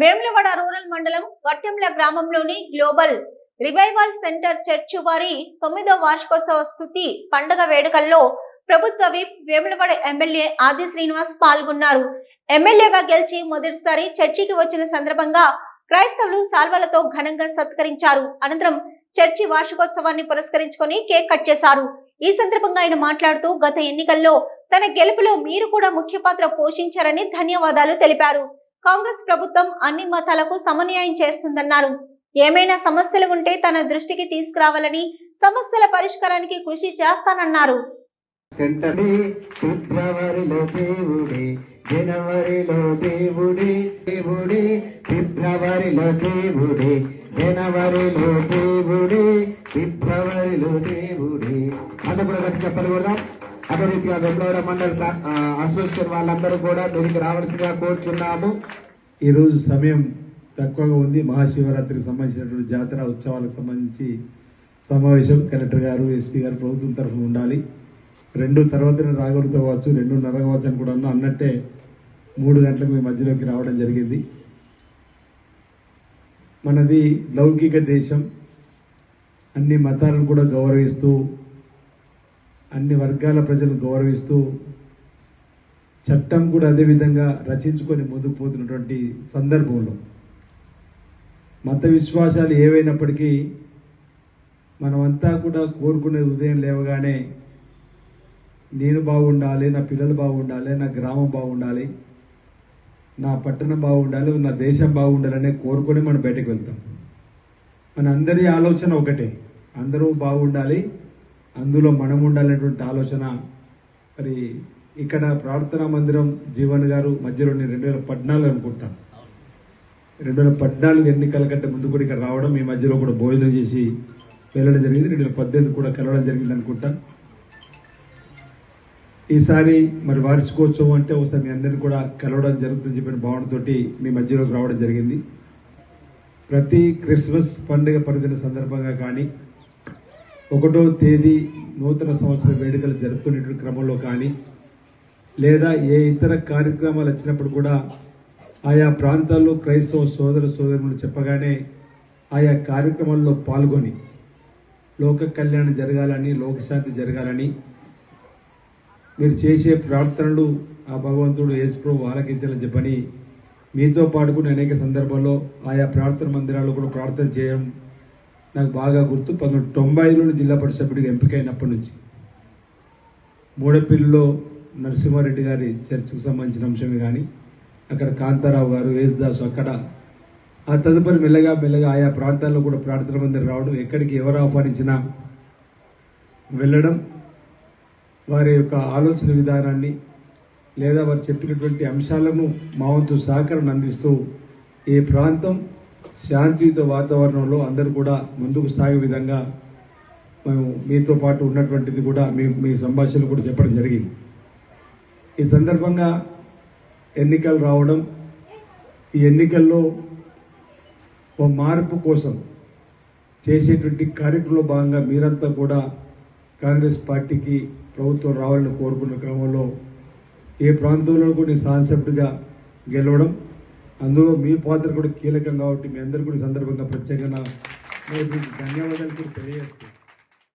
Vemulawada rural మండలం వట్టెంల గ్రామంలోని global revival centre church వారి తొమ్మిదో వార్షికోత్సవ స్థుతి పండగ వేడుకల్లో ప్రభుత్వ విప్ వేములవాడ ఎమ్మెల్యే ఆది శ్రీనివాస్ పాల్గొన్నారు. ఎమ్మెల్యేగా గెలిచి మొదటిసారి చర్చికి వచ్చిన సందర్భంగా క్రైస్తవులు సాల్వలతో ఘనంగా సత్కరించారు. అనంతరం చర్చి వార్షికోత్సవాన్ని పురస్కరించుకొని కేక్ కట్ చేశారు. ఈ సందర్భంగా ఆయన మాట్లాడుతూ గత ఎన్నికల్లో తన గెలుపులో మీరు కూడా ముఖ్య పాత్ర పోషించారని ధన్యవాదాలు తెలిపారు. కాంగ్రెస్ ప్రభుత్వం అన్ని మతాలకు సమన్యాయం చేస్తుందన్నారు. ఏమైనా సమస్యలు ఉంటే తన దృష్టికి తీసుకురావాలని సమస్యల పరిష్కారానికి కృషి చేస్తానన్నారు. ఫిబ్రవరిలో దేవుడి జనవరిలో దేవుడి దేవుడి ఫిబ్రవరిలో దేవుడి జనవరిలో దేవుడే ఫిబ్రవరిలో దేవుడి. అంత కూడా గట్టి చెప్పలు అదే రీతిగా వెంబడవరం మండల అసోసియేషన్ వాళ్ళందరూ కూడా మీదికి రావాల్సిందిగా కోరుచున్నాము. ఈరోజు సమయం తక్కువగా ఉంది. మహాశివరాత్రికి సంబంధించినటువంటి జాతర ఉత్సవాలకు సంబంధించి సమావేశం. కలెక్టర్ గారు ఎస్పీ గారు ప్రభుత్వం తరఫున ఉండాలి. రెండు తర్వాత రాగలుగుతా కావచ్చు. రెండున్నర కావచ్చు అని కూడా అన్నట్టే మూడు గంటలకు మీ మధ్యలోకి రావడం జరిగింది. మనది లౌకిక దేశం. అన్ని మతాలను కూడా గౌరవిస్తూ అన్ని వర్గాల ప్రజలను గౌరవిస్తూ చట్టం కూడా అదే విధంగా రచించుకొని ముందుకు పోతున్నటువంటి సందర్భంలో మత విశ్వాసాలు ఏవైనప్పటికీ మనమంతా కూడా కోరుకునే ఉదయం లేవగానే నేను బాగుండాలి నా పిల్లలు బాగుండాలి నా గ్రామం బాగుండాలి నా పట్టణం బాగుండాలి నా దేశం బాగుండాలనే కోరుకొని మనం బయటకు వెళ్తాం. మన అందరి ఆలోచన ఒకటే అందరూ బాగుండాలి అందులో మనం ఉండాలనేటువంటి ఆలోచన. మరి ఇక్కడ ప్రార్థనా మందిరం జీవన్ గారు మధ్యలో నేను రెండు వేల పద్నాలుగు అనుకుంటాను రెండు వేల పద్నాలుగు ఎన్నికల కంటే ముందు కూడా ఇక్కడ రావడం ఈ మధ్యలో కూడా భోజనం చేసి వెళ్ళడం జరిగింది. రెండు వేల పద్దెనిమిది కూడా కలవడం జరిగింది అనుకుంటా. ఈసారి మరి వార్షికోత్సవం అంటే ఒకసారి మీ అందరిని కూడా కలవడం జరుగుతుందని చెప్పిన భావనతోటి మీ మధ్యలోకి రావడం జరిగింది. ప్రతి క్రిస్మస్ పండుగ పరిధిన సందర్భంగా కానీ ఒకటో తేదీ నూతన సంవత్సర వేడుకలు జరుపుకునేటువంటి క్రమంలో కానీ లేదా ఏ ఇతర కార్యక్రమాలు వచ్చినప్పుడు కూడా ఆయా ప్రాంతాల్లో క్రైస్తవ సోదర సోదరులు చెప్పగానే ఆయా కార్యక్రమాల్లో పాల్గొని లోక కళ్యాణం జరగాలని లోకశాంతి జరగాలని మీరు చేసే ప్రార్థనలు ఆ భగవంతుడు యేసుప్రభు ఆలకించాలని చెప్పని మీతో పాటు కూడా అనేక సందర్భాల్లో ఆయా ప్రార్థన మందిరాల్లో కూడా ప్రార్థన చేయడం నాకు బాగా గుర్తు పంతొమ్మిది తొంభై ఐదులో జిల్లా పరిషత్ సభ్యుడిగా ఎంపికైనప్పటి నుంచి. మూడపిల్లిలో నరసింహారెడ్డి గారి చర్చకు సంబంధించిన అంశమే కానీ అక్కడ కాంతారావు గారు యేసుదాసు అక్కడ. ఆ తదుపరి మెల్లగా మెల్లగా ఆయా ప్రాంతాల్లో కూడా ప్రార్థన మందిరం రావడం ఎక్కడికి ఎవరు ఆహ్వానించినా వెళ్ళడం వారి యొక్క ఆలోచన విధానాన్ని లేదా వారు చెప్పినటువంటి అంశాలను మా వంతు సహకారం అందిస్తూ ఈ ప్రాంతం శాంతియుత వాతావరణంలో అందరూ కూడా ముందుకు సాగే విధంగా మేము మీతో పాటు ఉన్నటువంటిది కూడా మీ మీ సంభాషణలు కూడా చెప్పడం జరిగింది. ఈ సందర్భంగా ఎన్నికలు రావడం ఈ ఎన్నికల్లో ఓ మార్పు కోసం చేసేటువంటి కార్యక్రమంలో భాగంగా మీరంతా కూడా కాంగ్రెస్ పార్టీకి ప్రభుత్వం రావాలని కోరుకున్న క్రమంలో ఏ ప్రాంతంలో కూడా నేను సాన్సెప్ట్గా గెలవడం అందులో మీ పాత్ర కూడా కీలకం కాబట్టి మీ అందరికీ కూడా సందర్భంగా ప్రత్యేకంగా ధన్యవాదాలు కూడా తెలియజేస్తాను